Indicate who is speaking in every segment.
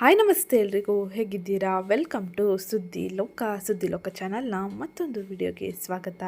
Speaker 1: Hi ನಮಸ್ತೆ ಎಲ್ರಿಗೂ, ಹೇಗಿದ್ದೀರಾ? ವೆಲ್ಕಮ್ ಟು ಸುದ್ದಿ ಲೋಕ ಸುದ್ದಿ ಲೋಕ ಚಾನಲ್ನ ಮತ್ತೊಂದು ವಿಡಿಯೋಗೆ ಸ್ವಾಗತ.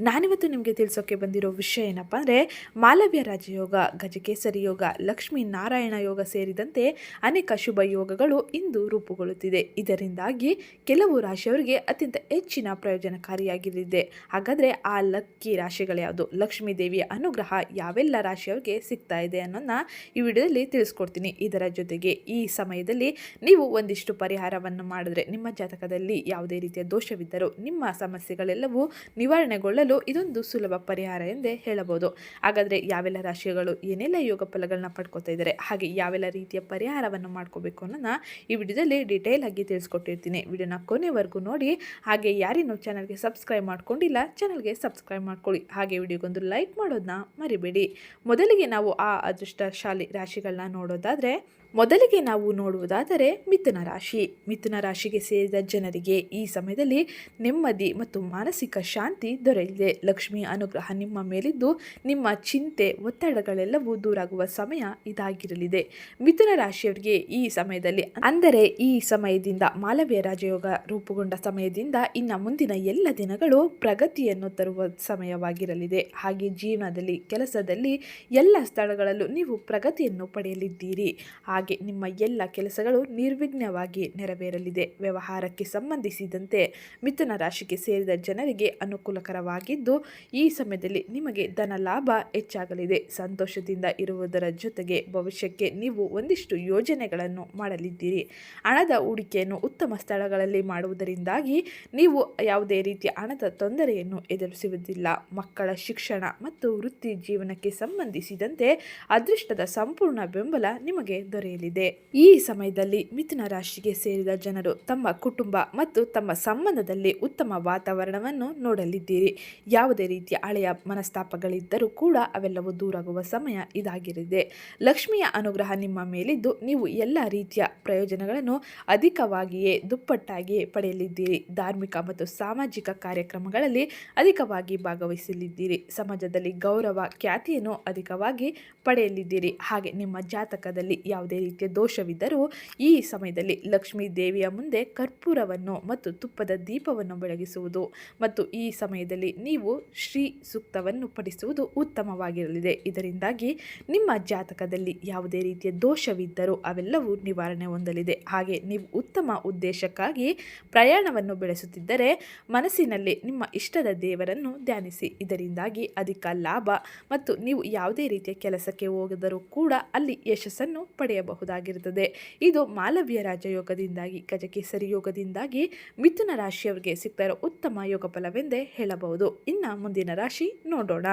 Speaker 1: ನಾನಿವತ್ತು ನಿಮಗೆ ತಿಳಿಸೋಕೆ ಬಂದಿರೋ ವಿಷಯ ಏನಪ್ಪ ಅಂದರೆ, ಮಾಲವ್ಯ ರಾಜಯೋಗ, ಗಜಕೇಸರಿ ಯೋಗ, ಲಕ್ಷ್ಮೀ ನಾರಾಯಣ ಯೋಗ ಸೇರಿದಂತೆ ಅನೇಕ ಶುಭ ಯೋಗಗಳು ಇಂದು ರೂಪುಗೊಳ್ಳುತ್ತಿದೆ. ಇದರಿಂದಾಗಿ ಕೆಲವು ರಾಶಿಯವರಿಗೆ ಅತ್ಯಂತ ಹೆಚ್ಚಿನ ಪ್ರಯೋಜನಕಾರಿಯಾಗಿರಲಿದೆ ಹಾಗಾದರೆ ಆ ಲಕ್ಕಿ ರಾಶಿಗಳು ಯಾವುದು? ಲಕ್ಷ್ಮೀ ದೇವಿಯ ಅನುಗ್ರಹ ಯಾವೆಲ್ಲ ರಾಶಿಯವರಿಗೆ ಸಿಗ್ತಾ ಇದೆ ಅನ್ನೋದನ್ನ ಈ ವಿಡಿಯೋದಲ್ಲಿ ತಿಳಿಸ್ಕೊಡ್ತೀನಿ. ಇದರ ಜೊತೆಗೆ ಈ ಸಮಯದಲ್ಲಿ ನೀವು ಒಂದಿಷ್ಟು ಪರಿಹಾರವನ್ನು ಮಾಡಿದ್ರೆ ನಿಮ್ಮ ಜಾತಕದಲ್ಲಿ ಯಾವುದೇ ರೀತಿಯ ದೋಷವಿದ್ದರೂ ನಿಮ್ಮ ಸಮಸ್ಯೆಗಳೆಲ್ಲವೂ ನಿವಾರಣೆಗೊಳ್ಳಲು ಇದೊಂದು ಸುಲಭ ಪರಿಹಾರ ಎಂದೇ ಹೇಳಬಹುದು. ಹಾಗಾದರೆ ಯಾವೆಲ್ಲ ರಾಶಿಗಳು ಏನೆಲ್ಲ ಯೋಗ ಫಲಗಳನ್ನ ಪಡ್ಕೋತಾ ಇದ್ದಾರೆ, ಹಾಗೆ ಯಾವೆಲ್ಲ ರೀತಿಯ ಪರಿಹಾರವನ್ನು ಮಾಡ್ಕೋಬೇಕು ಅನ್ನೋದನ್ನ ಈ ವಿಡಿಯೋದಲ್ಲಿ ಡೀಟೇಲ್ ಆಗಿ ತಿಳಿಸ್ಕೊಟ್ಟಿರ್ತೀನಿ. ವಿಡಿಯೋನ ಕೊನೆವರೆಗೂ ನೋಡಿ, ಹಾಗೆ ಯಾರಿನ್ನೂ ಚಾನಲ್ಗೆ ಸಬ್ಸ್ಕ್ರೈಬ್ ಮಾಡ್ಕೊಂಡಿಲ್ಲ ಚಾನಲ್ಗೆ ಸಬ್ಸ್ಕ್ರೈಬ್ ಮಾಡ್ಕೊಳ್ಳಿ. ಹಾಗೆ ವಿಡಿಯೋಗೊಂದು ಲೈಕ್ ಮಾಡೋದನ್ನ ಮರಿಬೇಡಿ. ಮೊದಲಿಗೆ ನಾವು ಆ ಅದೃಷ್ಟಶಾಲಿ ರಾಶಿಗಳನ್ನ ನೋಡೋದಾದರೆ ಮೊದಲಿಗೆ ನಾವು ನೋಡುವುದಾದರೆ ಮಿಥುನ ರಾಶಿ. ಮಿಥುನ ರಾಶಿಗೆ ಸೇರಿದ ಜನರಿಗೆ ಈ ಸಮಯದಲ್ಲಿ ನೆಮ್ಮದಿ ಮತ್ತು ಮಾನಸಿಕ ಶಾಂತಿ ದೊರೆಯಲಿದೆ. ಲಕ್ಷ್ಮಿ ಅನುಗ್ರಹ ನಿಮ್ಮ ಮೇಲಿದ್ದು ನಿಮ್ಮ ಚಿಂತೆ, ಒತ್ತಡಗಳೆಲ್ಲವೂ ದೂರಾಗುವ ಸಮಯ ಇದಾಗಿರಲಿದೆ. ಮಿಥುನ ರಾಶಿಯವರಿಗೆ ಈ ಸಮಯದಲ್ಲಿ ಅಂದರೆ ಈ ಸಮಯದಿಂದ ಮಾಲವ್ಯ ರಾಜಯೋಗ ರೂಪುಗೊಂಡ ಸಮಯದಿಂದ ಇನ್ನು ಮುಂದಿನ ಎಲ್ಲ ದಿನಗಳು ಪ್ರಗತಿಯನ್ನು ತರುವ ಸಮಯವಾಗಿರಲಿದೆ. ಹಾಗೆ ಜೀವನದಲ್ಲಿ, ಕೆಲಸದಲ್ಲಿ ಎಲ್ಲ ಸ್ಥಳಗಳಲ್ಲೂ ನೀವು ಪ್ರಗತಿಯನ್ನು ಪಡೆಯಲಿದ್ದೀರಿ. ಹಾಗೆ ನಿಮ್ಮ ಎಲ್ಲ ಕೆಲಸಗಳು ನಿರ್ವಿಘ್ನವಾಗಿ ನೆರವೇರಲಿದೆ. ವ್ಯವಹಾರಕ್ಕೆ ಸಂಬಂಧಿಸಿದಂತೆ ಮಿಥುನ ರಾಶಿಗೆ ಸೇರಿದ ಜನರಿಗೆ ಅನುಕೂಲಕರವಾಗಿದ್ದು, ಈ ಸಮಯದಲ್ಲಿ ನಿಮಗೆ ಧನ ಲಾಭ ಹೆಚ್ಚಾಗಲಿದೆ. ಸಂತೋಷದಿಂದ ಇರುವುದರ ಜೊತೆಗೆ ಭವಿಷ್ಯಕ್ಕೆ ನೀವು ಒಂದಿಷ್ಟು ಯೋಜನೆಗಳನ್ನು ಮಾಡಲಿದ್ದೀರಿ. ಹಣದ ಹೂಡಿಕೆಯನ್ನು ಉತ್ತಮ ಸ್ಥಳಗಳಲ್ಲಿ ಮಾಡುವುದರಿಂದಾಗಿ ನೀವು ಯಾವುದೇ ರೀತಿಯ ಹಣದ ತೊಂದರೆಯನ್ನು ಎದುರಿಸುವುದಿಲ್ಲ. ಮಕ್ಕಳ ಶಿಕ್ಷಣ ಮತ್ತು ವೃತ್ತಿ ಜೀವನಕ್ಕೆ ಸಂಬಂಧಿಸಿದಂತೆ ಅದೃಷ್ಟದ ಸಂಪೂರ್ಣ ಬೆಂಬಲ ನಿಮಗೆ ದೊರೆಯಲಿದೆ ಈ ಸಮಯದಲ್ಲಿ ಮಿಥುನ ರಾಶಿಗೆ ಸೇರಿದ ಜನರು ತಮ್ಮ ಕುಟುಂಬ ಮತ್ತು ತಮ್ಮ ಸಂಬಂಧದಲ್ಲಿ ಉತ್ತಮ ವಾತಾವರಣವನ್ನು ನೋಡಲಿದ್ದೀರಿ. ಯಾವುದೇ ರೀತಿಯ ಹಳೆಯ ಮನಸ್ತಾಪಗಳಿದ್ದರೂ ಕೂಡ ಅವೆಲ್ಲವೂ ದೂರಾಗುವ ಸಮಯ ಇದಾಗಿರಲಿದೆ. ಲಕ್ಷ್ಮಿಯ ಅನುಗ್ರಹ ನಿಮ್ಮ ಮೇಲಿದ್ದು ನೀವು ಎಲ್ಲ ರೀತಿಯ ಪ್ರಯೋಜನಗಳನ್ನು ಅಧಿಕವಾಗಿಯೇ ದುಪ್ಪಟ್ಟಾಗಿಯೇ ಪಡೆಯಲಿದ್ದೀರಿ. ಧಾರ್ಮಿಕ ಮತ್ತು ಸಾಮಾಜಿಕ ಕಾರ್ಯಕ್ರಮಗಳಲ್ಲಿ ಅಧಿಕವಾಗಿ ಭಾಗವಹಿಸಲಿದ್ದೀರಿ. ಸಮಾಜದಲ್ಲಿ ಗೌರವ, ಖ್ಯಾತಿಯನ್ನು ಅಧಿಕವಾಗಿ ಪಡೆಯಲಿದ್ದೀರಿ. ಹಾಗೆ ನಿಮ್ಮ ಜಾತಕದಲ್ಲಿ ಯಾವುದೇ ರೀತಿಯ ದೋಷವಿದ್ದರೂ, ಈ ಸಮಯದಲ್ಲಿ ಲಕ್ಷ್ಮೀ ದೇವಿಯ ಮುಂದೆ ಕರ್ಪೂರವನ್ನು ಮತ್ತು ತುಪ್ಪದ ದೀಪವನ್ನು ಬೆಳಗಿಸುವುದು ಮತ್ತು ಈ ಸಮಯದಲ್ಲಿ ನೀವು ಶ್ರೀ ಸೂಕ್ತವನ್ನು ಪಡಿಸುವುದು ಉತ್ತಮವಾಗಿರಲಿದೆ. ಇದರಿಂದಾಗಿ ನಿಮ್ಮ ಜಾತಕದಲ್ಲಿ ಯಾವುದೇ ರೀತಿಯ ದೋಷವಿದ್ದರೂ ಅವೆಲ್ಲವೂ ನಿವಾರಣೆ ಹೊಂದಲಿದೆ. ಹಾಗೆ ನೀವು ಉತ್ತಮ ಉದ್ದೇಶಕ್ಕಾಗಿ ಪ್ರಯಾಣವನ್ನು ಬೆಳೆಸುತ್ತಿದ್ದರೆ ಮನಸ್ಸಿನಲ್ಲಿ ನಿಮ್ಮ ಇಷ್ಟದ ದೇವರನ್ನು ಧ್ಯಾನಿಸಿ. ಇದರಿಂದಾಗಿ ಅಧಿಕ ಲಾಭ ಮತ್ತು ನೀವು ಯಾವುದೇ ರೀತಿಯ ಕೆಲಸಕ್ಕೆ ಹೋಗದರೂ ಕೂಡ ಅಲ್ಲಿ ಯಶಸ್ಸನ್ನು ಪಡೆಯಬಹುದಾಗಿರುತ್ತದೆ ಇದು ಮಾಲವ್ಯ ರಾಜಯೋಗದಿಂದಾಗಿ ಗಜಕೇಸರಿ ಯೋಗದಿಂದಾಗಿ ಮಿಥುನ ರಾಶಿಯವರಿಗೆ ಸಿಗ್ತಾ ಉತ್ತಮ ಯೋಗ ಫಲವೆಂದೇ ಹೇಳಬಹುದು. ಇನ್ನು ಮುಂದಿನ ರಾಶಿ ನೋಡೋಣ.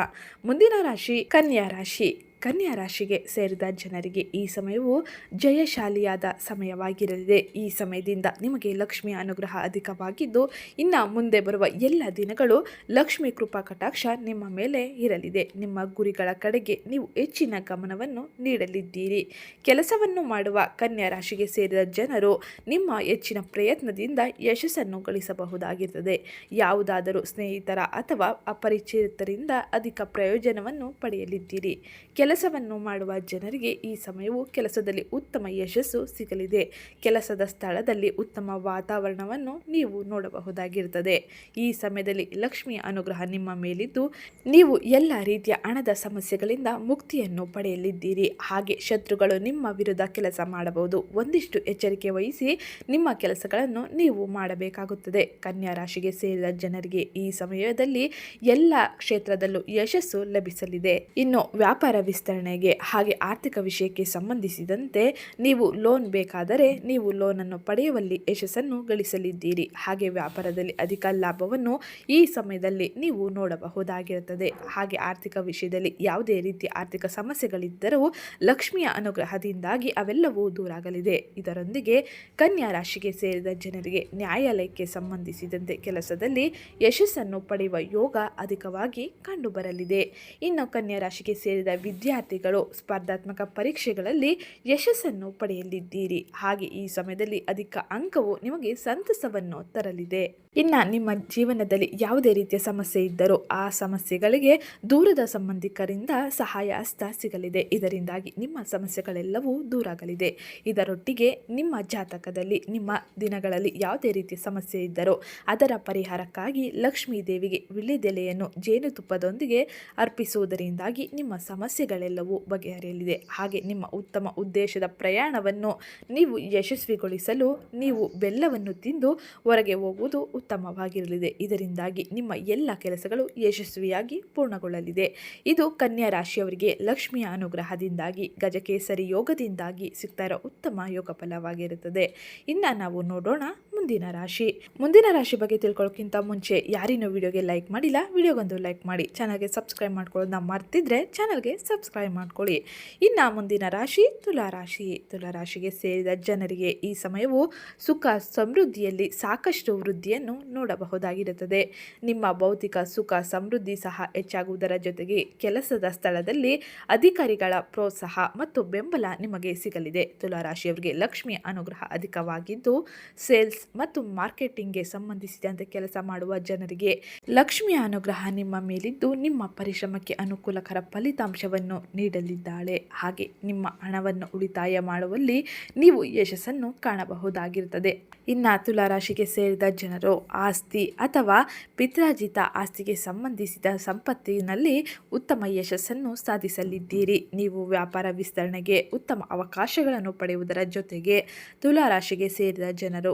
Speaker 1: ಮುಂದಿನ ರಾಶಿ ಕನ್ಯಾ ರಾಶಿ. ಕನ್ಯಾ ರಾಶಿಗೆ ಸೇರಿದ ಜನರಿಗೆ ಈ ಸಮಯವು ಜಯಶಾಲಿಯಾದ ಸಮಯವಾಗಿರಲಿದೆ. ಈ ಸಮಯದಿಂದ ನಿಮಗೆ ಲಕ್ಷ್ಮಿಯ ಅನುಗ್ರಹ ಅಧಿಕವಾಗಿದ್ದು, ಇನ್ನು ಮುಂದೆ ಬರುವ ಎಲ್ಲ ದಿನಗಳು ಲಕ್ಷ್ಮಿ ಕೃಪಾ ಕಟಾಕ್ಷ ನಿಮ್ಮ ಮೇಲೆ ಇರಲಿದೆ. ನಿಮ್ಮ ಗುರಿಗಳ ಕಡೆಗೆ ನೀವು ಹೆಚ್ಚಿನ ಗಮನವನ್ನು ನೀಡಲಿದ್ದೀರಿ. ಕೆಲಸವನ್ನು ಮಾಡುವ ಕನ್ಯಾ ರಾಶಿಗೆ ಸೇರಿದ ಜನರು ನಿಮ್ಮ ಹೆಚ್ಚಿನ ಪ್ರಯತ್ನದಿಂದ ಯಶಸ್ಸನ್ನು ಗಳಿಸಬಹುದಾಗಿರುತ್ತದೆ. ಯಾವುದಾದರೂ ಸ್ನೇಹಿತರ ಅಥವಾ ಅಪರಿಚಿತರಿಂದ ಅಧಿಕ ಪ್ರಯೋಜನವನ್ನು ಪಡೆಯಲಿದ್ದೀರಿ. ಕೆಲಸವನ್ನು ಮಾಡುವ ಜನರಿಗೆ ಈ ಸಮಯವು ಕೆಲಸದಲ್ಲಿ ಉತ್ತಮ ಯಶಸ್ಸು ಸಿಗಲಿದೆ. ಕೆಲಸದ ಸ್ಥಳದಲ್ಲಿ ಉತ್ತಮ ವಾತಾವರಣವನ್ನು ನೀವು ನೋಡಬಹುದಾಗಿರುತ್ತದೆ. ಈ ಸಮಯದಲ್ಲಿ ಲಕ್ಷ್ಮಿಯ ಅನುಗ್ರಹ ನಿಮ್ಮ ಮೇಲಿದ್ದು, ನೀವು ಎಲ್ಲ ರೀತಿಯ ಹಣದ ಸಮಸ್ಯೆಗಳಿಂದ ಮುಕ್ತಿಯನ್ನು ಪಡೆಯಲಿದ್ದೀರಿ. ಹಾಗೆ ಶತ್ರುಗಳು ನಿಮ್ಮ ವಿರುದ್ಧ ಕೆಲಸ ಮಾಡಬಹುದು. ಒಂದಿಷ್ಟು ಎಚ್ಚರಿಕೆ ವಹಿಸಿ ನಿಮ್ಮ ಕೆಲಸಗಳನ್ನು ನೀವು ಮಾಡಬೇಕಾಗುತ್ತದೆ. ಕನ್ಯಾ ರಾಶಿಗೆ ಸೇರಿದ ಜನರಿಗೆ ಈ ಸಮಯದಲ್ಲಿ ಎಲ್ಲ ಕ್ಷೇತ್ರದಲ್ಲೂ ಯಶಸ್ಸು ಲಭಿಸಲಿದೆ. ಇನ್ನು ವ್ಯಾಪಾರ ವಿಸ್ತರಣೆಗೆ ಹಾಗೆ ಆರ್ಥಿಕ ವಿಷಯಕ್ಕೆ ಸಂಬಂಧಿಸಿದಂತೆ ನೀವು ಲೋನ್ ಬೇಕಾದರೆ ನೀವು ಲೋನನ್ನು ಪಡೆಯುವಲ್ಲಿ ಯಶಸ್ಸನ್ನು ಗಳಿಸಲಿದ್ದೀರಿ. ಹಾಗೆ ವ್ಯಾಪಾರದಲ್ಲಿ ಅಧಿಕ ಲಾಭವನ್ನು ಈ ಸಮಯದಲ್ಲಿ ನೀವು ನೋಡಬಹುದಾಗಿರುತ್ತದೆ. ಹಾಗೆ ಆರ್ಥಿಕ ವಿಷಯದಲ್ಲಿ ಯಾವುದೇ ರೀತಿಯ ಆರ್ಥಿಕ ಸಮಸ್ಯೆಗಳಿದ್ದರೂ ಲಕ್ಷ್ಮಿಯ ಅನುಗ್ರಹದಿಂದಾಗಿ ಅವೆಲ್ಲವೂ ದೂರಾಗಲಿದೆ. ಇದರೊಂದಿಗೆ ಕನ್ಯಾ ರಾಶಿಗೆ ಸೇರಿದ ಜನರಿಗೆ ನ್ಯಾಯಾಲಯಕ್ಕೆ ಸಂಬಂಧಿಸಿದಂತೆ ಕೆಲಸದಲ್ಲಿ ಯಶಸ್ಸನ್ನು ಪಡೆಯುವ ಯೋಗ ಅಧಿಕವಾಗಿ ಕಂಡುಬರಲಿದೆ. ಇನ್ನು ಕನ್ಯಾ ರಾಶಿಗೆ ಸೇರಿದ ವಿದ್ಯೆ ವಿದ್ಯಾರ್ಥಿಗಳು ಸ್ಪರ್ಧಾತ್ಮಕ ಪರೀಕ್ಷೆಗಳಲ್ಲಿ ಯಶಸ್ಸನ್ನು ಪಡೆಯಲಿದ್ದೀರಿ. ಹಾಗೆ ಈ ಸಮಯದಲ್ಲಿ ಅಧಿಕ ಅಂಕವು ನಿಮಗೆ ಸಂತಸವನ್ನು ತರಲಿದೆ. ಇನ್ನು ನಿಮ್ಮ ಜೀವನದಲ್ಲಿ ಯಾವುದೇ ರೀತಿಯ ಸಮಸ್ಯೆ ಇದ್ದರೂ ಆ ಸಮಸ್ಯೆಗಳಿಗೆ ದೂರದ ಸಂಬಂಧಿಕರಿಂದ ಸಹಾಯ ಹಸ್ತ ಸಿಗಲಿದೆ. ಇದರಿಂದಾಗಿ ನಿಮ್ಮ ಸಮಸ್ಯೆಗಳೆಲ್ಲವೂ ದೂರಾಗಲಿದೆ. ಇದರೊಟ್ಟಿಗೆ ನಿಮ್ಮ ಜಾತಕದಲ್ಲಿ, ನಿಮ್ಮ ದಿನಗಳಲ್ಲಿ ಯಾವುದೇ ರೀತಿಯ ಸಮಸ್ಯೆ ಇದ್ದರೂ ಅದರ ಪರಿಹಾರಕ್ಕಾಗಿ ಲಕ್ಷ್ಮೀ ದೇವಿಗೆ ವಿಳ್ಯದೆಲೆಯನ್ನು ಜೇನುತುಪ್ಪದೊಂದಿಗೆ ಅರ್ಪಿಸುವುದರಿಂದಾಗಿ ನಿಮ್ಮ ಸಮಸ್ಯೆಗಳೆಲ್ಲವೂ ಬಗೆಹರಿಯಲಿದೆ. ಹಾಗೆ ನಿಮ್ಮ ಉತ್ತಮ ಉದ್ದೇಶದ ಪ್ರಯಾಣವನ್ನು ನೀವು ಯಶಸ್ವಿಗೊಳಿಸಲು ನೀವು ಬೆಲ್ಲವನ್ನು ತಿಂದು ಹೊರಗೆ ಹೋಗುವುದು ಉತ್ತಮವಾಗಿರಲಿದೆ. ಇದರಿಂದಾಗಿ ನಿಮ್ಮ ಎಲ್ಲ ಕೆಲಸಗಳು ಯಶಸ್ವಿಯಾಗಿ ಪೂರ್ಣಗೊಳ್ಳಲಿದೆ. ಇದು ಕನ್ಯಾ ರಾಶಿಯವರಿಗೆ ಲಕ್ಷ್ಮಿಯ ಅನುಗ್ರಹದಿಂದಾಗಿ, ಗಜಕೇಸರಿ ಯೋಗದಿಂದಾಗಿ ಸಿಗ್ತಾ ಇರೋ ಉತ್ತಮ ಯೋಗ ಫಲವಾಗಿರುತ್ತದೆ ಇನ್ನು ನಾವು ನೋಡೋಣ ಮುಂದಿನ ರಾಶಿ. ಮುಂದಿನ ರಾಶಿ ಬಗ್ಗೆ ತಿಳ್ಕೊಳ್ಳೋಕ್ಕಿಂತ ಮುಂಚೆ ಯಾರಿನೂ ವಿಡಿಯೋಗೆ ಲೈಕ್ ಮಾಡಿಲ್ಲ, ವಿಡಿಯೋಗೊಂದು ಲೈಕ್ ಮಾಡಿ. ಚಾನಲ್ಗೆ ಸಬ್ಸ್ಕ್ರೈಬ್ ಮಾಡ್ಕೊಳ್ಳೋದನ್ನ ಮರ್ತಿದ್ರೆ ಚಾನಲ್ಗೆ ಸಬ್ಸ್ಕ್ರೈಬ್ ಮಾಡ್ಕೊಳ್ಳಿ. ಇನ್ನು ಮುಂದಿನ ರಾಶಿ ತುಲಾ ರಾಶಿ. ತುಲಾ ರಾಶಿಗೆ ಸೇರಿದ ಜನರಿಗೆ ಈ ಸಮಯವು ಸುಖ ಸಮೃದ್ಧಿಯಲ್ಲಿ ಸಾಕಷ್ಟು ವೃದ್ಧಿಯನ್ನು ನೋಡಬಹುದಾಗಿರುತ್ತದೆ. ನಿಮ್ಮ ಭೌತಿಕ ಸುಖ ಸಮೃದ್ಧಿ ಸಹ ಹೆಚ್ಚಾಗುವುದರ ಜೊತೆಗೆ ಕೆಲಸದ ಸ್ಥಳದಲ್ಲಿ ಅಧಿಕಾರಿಗಳ ಪ್ರೋತ್ಸಾಹ ಮತ್ತು ಬೆಂಬಲ ನಿಮಗೆ ಸಿಗಲಿದೆ. ತುಲಾರಾಶಿಯವರಿಗೆ ಲಕ್ಷ್ಮಿಯ ಅನುಗ್ರಹ ಅಧಿಕವಾಗಿದ್ದು, ಸೇಲ್ಸ್ ಮತ್ತು ಮಾರ್ಕೆಟಿಂಗ್ಗೆ ಸಂಬಂಧಿಸಿದಂತೆ ಕೆಲಸ ಮಾಡುವ ಜನರಿಗೆ ಲಕ್ಷ್ಮಿಯ ಅನುಗ್ರಹ ನಿಮ್ಮ ಮೇಲಿದ್ದು ನಿಮ್ಮ ಪರಿಶ್ರಮಕ್ಕೆ ಅನುಕೂಲಕರ ಫಲಿತಾಂಶವನ್ನು ನೀಡಲಿದ್ದಾಳೆ. ಹಾಗೆ ನಿಮ್ಮ ಹಣವನ್ನು ಉಳಿತಾಯ ಮಾಡುವಲ್ಲಿ ನೀವು ಯಶಸ್ಸನ್ನು ಕಾಣಬಹುದಾಗಿರುತ್ತದೆ. ಇನ್ನು ತುಲಾರಾಶಿಗೆ ಸೇರಿದ ಜನರು ಆಸ್ತಿ ಅಥವಾ ಪಿತ್ರಾಜಿತ ಆಸ್ತಿಗೆ ಸಂಬಂಧಿಸಿದ ಸಂಪತ್ತಿನಲ್ಲಿ ಉತ್ತಮ ಯಶಸ್ಸನ್ನು ಸಾಧಿಸಲಿದ್ದೀರಿ. ನೀವು ವ್ಯಾಪಾರ ವಿಸ್ತರಣೆಗೆ ಉತ್ತಮ ಅವಕಾಶಗಳನ್ನು ಪಡೆಯುವುದರ ಜೊತೆಗೆ ತುಲಾರಾಶಿಗೆ ಸೇರಿದ ಜನರು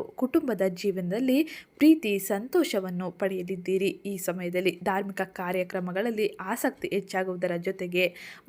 Speaker 1: ಕುಟುಂಬದ ಜೀವನದಲ್ಲಿ ಪ್ರೀತಿ, ಸಂತೋಷವನ್ನು ಪಡೆಯಲಿದ್ದೀರಿ ಈ ಸಮಯದಲ್ಲಿ ಧಾರ್ಮಿಕ ಕಾರ್ಯಕ್ರಮಗಳಲ್ಲಿ ಆಸಕ್ತಿ ಹೆಚ್ಚಾಗುವುದರ ಜೊತೆಗೆ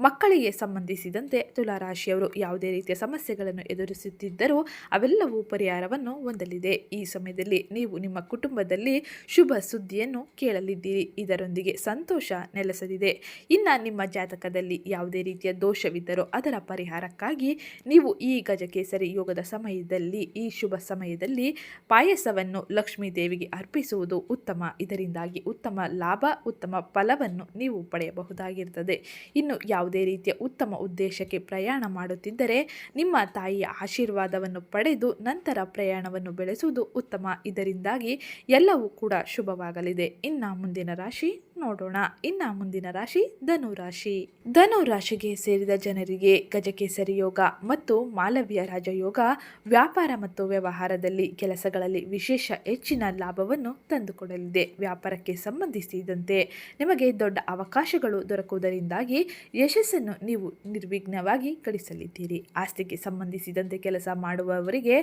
Speaker 1: ಮಕ್ಕಳಿಗೆ ಸಂಬಂಧಿಸಿದಂತೆ ತುಲಾರಾಶಿಯವರು ಯಾವುದೇ ರೀತಿಯ ಸಮಸ್ಯೆಗಳನ್ನು ಎದುರಿಸುತ್ತಿದ್ದರೂ ಅವೆಲ್ಲವೂ ಪರಿಹಾರವನ್ನು ಹೊಂದಲಿದೆ. ಈ ಸಮಯದಲ್ಲಿ ನೀವು ನಿಮ್ಮ ಕುಟುಂಬದಲ್ಲಿ ಶುಭ ಸುದ್ದಿಯನ್ನು ಕೇಳಲಿದ್ದೀರಿ. ಇದರೊಂದಿಗೆ ಸಂತೋಷ ನೆಲೆಸಲಿದೆ. ಇನ್ನು ನಿಮ್ಮ ಜಾತಕದಲ್ಲಿ ಯಾವುದೇ ರೀತಿಯ ದೋಷವಿದ್ದರೂ ಅದರ ಪರಿಹಾರಕ್ಕಾಗಿ ನೀವು ಈ ಗಜಕೇಸರಿ ಯೋಗದ ಸಮಯದಲ್ಲಿ, ಈ ಶುಭ ಸಮಯದಲ್ಲಿ ಪಾಯಸವನ್ನು ಲಕ್ಷ್ಮೀ ದೇವಿಗೆ ಅರ್ಪಿಸುವುದು ಉತ್ತಮ. ಇದರಿಂದಾಗಿ ಉತ್ತಮ ಲಾಭ, ಉತ್ತಮ ಫಲವನ್ನು ನೀವು ಪಡೆಯಬಹುದಾಗಿರುತ್ತದೆ. ಇನ್ನು ಯಾವುದೇ ರೀತಿಯ ಉತ್ತಮ ಉದ್ದೇಶಕ್ಕೆ ಪ್ರಯಾಣ ಮಾಡುತ್ತಿದ್ದರೆ ನಿಮ್ಮ ತಾಯಿಯ ಆಶೀರ್ವಾದವನ್ನು ಪಡೆದು ನಂತರ ಪ್ರಯಾಣವನ್ನು ಬೆಳೆಸುವುದು ಉತ್ತಮ. ಇದರಿಂದಾಗಿ ಎಲ್ಲವೂ ಕೂಡ ಶುಭವಾಗಲಿದೆ. ಇನ್ನು ಮುಂದಿನ ರಾಶಿ ನೋಡೋಣ. ಇನ್ನ ಮುಂದಿನ ರಾಶಿ ಧನು ರಾಶಿ ಧನು ರಾಶಿಗೆ ಸೇರಿದ ಜನರಿಗೆ ಗಜಕೇಸರಿ ಯೋಗ ಮತ್ತು ಮಾಲವ್ಯ ರಾಜಯೋಗ ವ್ಯಾಪಾರ ಮತ್ತು ವ್ಯವಹಾರದಲ್ಲಿ ಕೆಲಸಗಳಲ್ಲಿ ವಿಶೇಷ ಹೆಚ್ಚಿನ ಲಾಭವನ್ನು ತಂದುಕೊಡಲಿದೆ. ವ್ಯಾಪಾರಕ್ಕೆ ಸಂಬಂಧಿಸಿದಂತೆ ನಿಮಗೆ ದೊಡ್ಡ ಅವಕಾಶಗಳು ದೊರಕುವುದರಿಂದಾಗಿ ಯಶಸ್ಸನ್ನು ನೀವು ನಿರ್ವಿಘ್ನವಾಗಿ ಗಳಿಸಲಿದ್ದೀರಿ. ಆಸ್ತಿಗೆ ಸಂಬಂಧಿಸಿದಂತೆ ಕೆಲಸ ಮಾಡುವವರಿಗೆ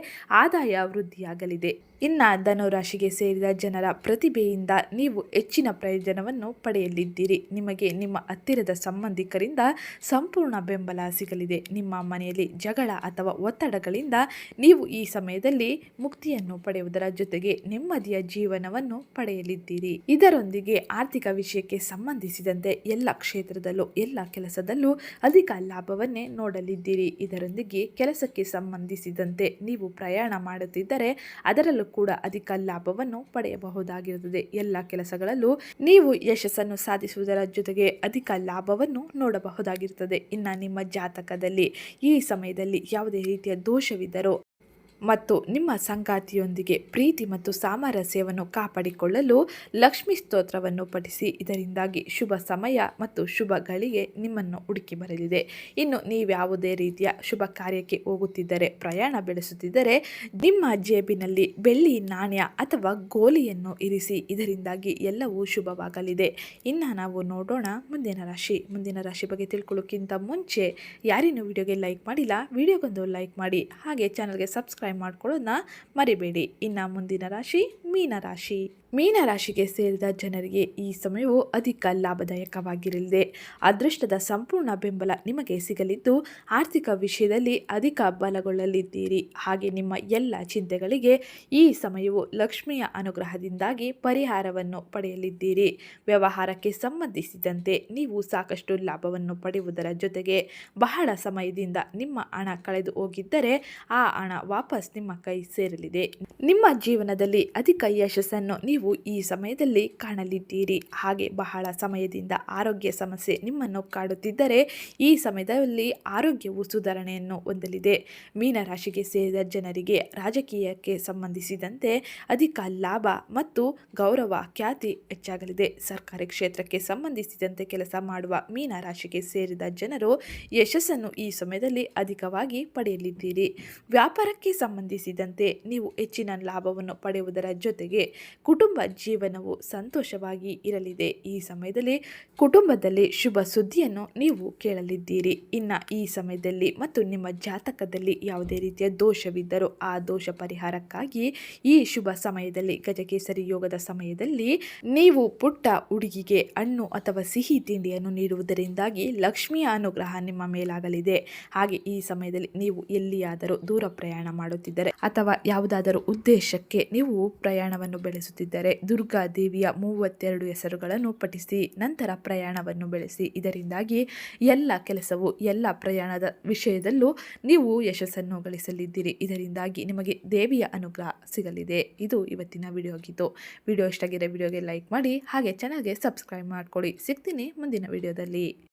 Speaker 1: ಆದಾಯ ವೃದ್ಧಿಯಾಗಲಿದೆ. ಇನ್ನು ಧನುರಾಶಿಗೆ ಸೇರಿದ ಜನರ ಪ್ರತಿಭೆಯಿಂದ ನೀವು ಹೆಚ್ಚಿನ ಪ್ರಯೋಜನವನ್ನು ಪಡೆಯಲಿದ್ದೀರಿ. ನಿಮಗೆ ನಿಮ್ಮ ಹತ್ತಿರದ ಸಂಬಂಧಿಕರಿಂದ ಸಂಪೂರ್ಣ ಬೆಂಬಲ ಸಿಗಲಿದೆ. ನಿಮ್ಮ ಮನೆಯಲ್ಲಿ ಜಗಳ ಅಥವಾ ಒತ್ತಡಗಳಿಂದ ನೀವು ಈ ಸಮಯದಲ್ಲಿ ಮುಕ್ತಿಯನ್ನು ಪಡೆಯುವುದರ ಜೊತೆಗೆ ನೆಮ್ಮದಿಯ ಜೀವನವನ್ನು ಪಡೆಯಲಿದ್ದೀರಿ. ಇದರೊಂದಿಗೆ ಆರ್ಥಿಕ ವಿಷಯಕ್ಕೆ ಸಂಬಂಧಿಸಿದಂತೆ ಎಲ್ಲ ಕ್ಷೇತ್ರದಲ್ಲೂ, ಎಲ್ಲ ಕೆಲಸದಲ್ಲೂ ಅಧಿಕ ಲಾಭವನ್ನೇ ನೋಡಲಿದ್ದೀರಿ. ಇದರೊಂದಿಗೆ ಕೆಲಸಕ್ಕೆ ಸಂಬಂಧಿಸಿದಂತೆ ನೀವು ಪ್ರಯಾಣ ಮಾಡುತ್ತಿದ್ದರೆ ಅದರಲ್ಲೂ ಕೂಡ ಅಧಿಕ ಲಾಭವನ್ನು ಪಡೆಯಬಹುದಾಗಿರುತ್ತದೆ. ಎಲ್ಲ ಕೆಲಸಗಳಲ್ಲೂ ನೀವು ಯಶಸ್ಸನ್ನು ಸಾಧಿಸುವುದರ ಜೊತೆಗೆ ಅಧಿಕ ಲಾಭವನ್ನು ನೋಡಬಹುದಾಗಿರುತ್ತದೆ. ಇನ್ನು ನಿಮ್ಮ ಜಾತಕದಲ್ಲಿ ಈ ಸಮಯದಲ್ಲಿ ಯಾವುದೇ ರೀತಿಯ ದೋಷವಿದ್ದರೂ ಮತ್ತು ನಿಮ್ಮ ಸಂಗಾತಿಯೊಂದಿಗೆ ಪ್ರೀತಿ ಮತ್ತು ಸಾಮರಸ್ಯವನ್ನು ಕಾಪಾಡಿಕೊಳ್ಳಲು ಲಕ್ಷ್ಮೀ ಸ್ತೋತ್ರವನ್ನು ಪಠಿಸಿ. ಇದರಿಂದಾಗಿ ಶುಭ ಸಮಯ ಮತ್ತು ಶುಭ ಗಳಿಗೆ ನಿಮ್ಮನ್ನು ಹುಡುಕಿ ಬರಲಿದೆ. ಇನ್ನು ನೀವು ಯಾವುದೇ ರೀತಿಯ ಶುಭ ಕಾರ್ಯಕ್ಕೆ ಹೋಗುತ್ತಿದ್ದರೆ, ಪ್ರಯಾಣ ಬೆಳೆಸುತ್ತಿದ್ದರೆ, ನಿಮ್ಮ ಜೇಬಿನಲ್ಲಿ ಬೆಳ್ಳಿ, ನಾಣ್ಯ ಅಥವಾ ಗೋಲಿಯನ್ನು ಇರಿಸಿ. ಇದರಿಂದಾಗಿ ಎಲ್ಲವೂ ಶುಭವಾಗಲಿದೆ. ಇನ್ನು ನಾವು ನೋಡೋಣ ಮುಂದಿನ ರಾಶಿ. ಮುಂದಿನ ರಾಶಿ ಬಗ್ಗೆ ತಿಳ್ಕೊಳ್ಳೋಕ್ಕಿಂತ ಮುಂಚೆ ಯಾರಿನ್ನೂ ವಿಡಿಯೋಗೆ ಲೈಕ್ ಮಾಡಿಲ್ಲ. ವಿಡಿಯೋಗೊಂದು ಲೈಕ್ ಮಾಡಿ. ಹಾಗೆ ಚಾನಲ್ಗೆ ಸಬ್ಸ್ಕ್ರೈಬ್ ಮಾಡ್ಕೊಳ್ಳೋದನ್ನ ಮರಿಬೇಡಿ. ಇನ್ನು ಮುಂದಿನ ರಾಶಿ ಮೀನರಾಶಿ. ಮೀನರಾಶಿಗೆ ಸೇರಿದ ಜನರಿಗೆ ಈ ಸಮಯವು ಅಧಿಕ ಲಾಭದಾಯಕವಾಗಿರಲಿದೆ. ಅದೃಷ್ಟದ ಸಂಪೂರ್ಣ ಬೆಂಬಲ ನಿಮಗೆ ಸಿಗಲಿದ್ದು, ಆರ್ಥಿಕ ವಿಷಯದಲ್ಲಿ ಅಧಿಕ ಬಲಗೊಳ್ಳಲಿದ್ದೀರಿ. ಹಾಗೆ ನಿಮ್ಮ ಎಲ್ಲ ಚಿಂತೆಗಳಿಗೆ ಈ ಸಮಯವು ಲಕ್ಷ್ಮಿಯ ಅನುಗ್ರಹದಿಂದಾಗಿ ಪರಿಹಾರವನ್ನು ಪಡೆಯಲಿದ್ದೀರಿ. ವ್ಯವಹಾರಕ್ಕೆ ಸಂಬಂಧಿಸಿದಂತೆ ನೀವು ಸಾಕಷ್ಟು ಲಾಭವನ್ನು ಪಡೆಯುವುದರ ಜೊತೆಗೆ ಬಹಳ ಸಮಯದಿಂದ ನಿಮ್ಮ ಹಣ ಕಳೆದು ಹೋಗಿದ್ದರೆ ಆ ಹಣ ವಾಪಸ್ ನಿಮ್ಮ ಕೈ ಸೇರಲಿದೆ. ನಿಮ್ಮ ಜೀವನದಲ್ಲಿ ಅಧಿಕ ಯಶಸ್ಸನ್ನು ನೀವು ನೀವು ಈ ಸಮಯದಲ್ಲಿ ಕಾಣಲಿದ್ದೀರಿ. ಹಾಗೆ ಬಹಳ ಸಮಯದಿಂದ ಆರೋಗ್ಯ ಸಮಸ್ಯೆ ನಿಮ್ಮನ್ನು ಕಾಡುತ್ತಿದ್ದರೆ ಈ ಸಮಯದಲ್ಲಿ ಆರೋಗ್ಯವು ಸುಧಾರಣೆಯನ್ನು ಹೊಂದಲಿದೆ. ಮೀನರಾಶಿಗೆ ಸೇರಿದ ಜನರಿಗೆ ರಾಜಕೀಯಕ್ಕೆ ಸಂಬಂಧಿಸಿದಂತೆ ಅಧಿಕ ಲಾಭ ಮತ್ತು ಗೌರವ ಖ್ಯಾತಿ ಹೆಚ್ಚಾಗಲಿದೆ. ಸರ್ಕಾರಿ ಕ್ಷೇತ್ರಕ್ಕೆ ಸಂಬಂಧಿಸಿದಂತೆ ಕೆಲಸ ಮಾಡುವ ಮೀನರಾಶಿಗೆ ಸೇರಿದ ಜನರು ಯಶಸ್ಸನ್ನು ಈ ಸಮಯದಲ್ಲಿ ಅಧಿಕವಾಗಿ ಪಡೆಯಲಿದ್ದೀರಿ. ವ್ಯಾಪಾರಕ್ಕೆ ಸಂಬಂಧಿಸಿದಂತೆ ನೀವು ಹೆಚ್ಚಿನ ಲಾಭವನ್ನು ಪಡೆಯುವುದರ ಜೊತೆಗೆ ಕುಟುಂಬ ಜೀವನವು ಸಂತೋಷವಾಗಿ ಇರಲಿದೆ. ಈ ಸಮಯದಲ್ಲಿ ಕುಟುಂಬದಲ್ಲಿ ಶುಭ ಸುದ್ದಿಯನ್ನು ನೀವು ಕೇಳಲಿದ್ದೀರಿ. ಇನ್ನು ಈ ಸಮಯದಲ್ಲಿ ಮತ್ತು ನಿಮ್ಮ ಜಾತಕದಲ್ಲಿ ಯಾವುದೇ ರೀತಿಯ ದೋಷವಿದ್ದರೂ ಆ ದೋಷ ಪರಿಹಾರಕ್ಕಾಗಿ ಈ ಶುಭ ಸಮಯದಲ್ಲಿ, ಗಜಕೇಸರಿ ಯೋಗದ ಸಮಯದಲ್ಲಿ ನೀವು ಪುಟ್ಟ ಹುಡುಗಿಗೆ ಹಣ್ಣು ಅಥವಾ ಸಿಹಿ ತಿಂಡಿಯನ್ನು ನೀಡುವುದರಿಂದಾಗಿ ಲಕ್ಷ್ಮಿಯ ಅನುಗ್ರಹ ನಿಮ್ಮ ಮೇಲಾಗಲಿದೆ. ಹಾಗೆ ಈ ಸಮಯದಲ್ಲಿ ನೀವು ಎಲ್ಲಿಯಾದರೂ ದೂರ ಪ್ರಯಾಣ ಮಾಡುತ್ತಿದ್ದರೆ ಅಥವಾ ಯಾವುದಾದರೂ ಉದ್ದೇಶಕ್ಕೆ ನೀವು ಪ್ರಯಾಣವನ್ನು ಬೆಳೆಸುತ್ತಿದ್ದರೆ ದುರ್ಗಾ ದೇವಿಯ ಮೂವತ್ತೆರಡು ಹೆಸರುಗಳನ್ನು ಪಠಿಸಿ, ನಂತರ ಪ್ರಯಾಣವನ್ನು ಬೆಳೆಸಿ. ಇದರಿಂದಾಗಿ ಎಲ್ಲ ಕೆಲಸವು, ಎಲ್ಲ ಪ್ರಯಾಣದ ವಿಷಯದಲ್ಲೂ ನೀವು ಯಶಸ್ಸನ್ನು ಗಳಿಸಲಿದ್ದೀರಿ. ಇದರಿಂದಾಗಿ ನಿಮಗೆ ದೇವಿಯ ಅನುಗ್ರಹ ಸಿಗಲಿದೆ. ಇದು ಇವತ್ತಿನ ವಿಡಿಯೋ ಆಗಿತ್ತು ವಿಡಿಯೋ ಇಷ್ಟಾಗಿದೆ ವಿಡಿಯೋಗೆ ಲೈಕ್ ಮಾಡಿ, ಹಾಗೆ ಚಾನಲ್ಗೆ ಸಬ್ಸ್ಕ್ರೈಬ್ ಮಾಡ್ಕೊಳ್ಳಿ. ಸಿಗ್ತೀನಿ ಮುಂದಿನ ವಿಡಿಯೋದಲ್ಲಿ.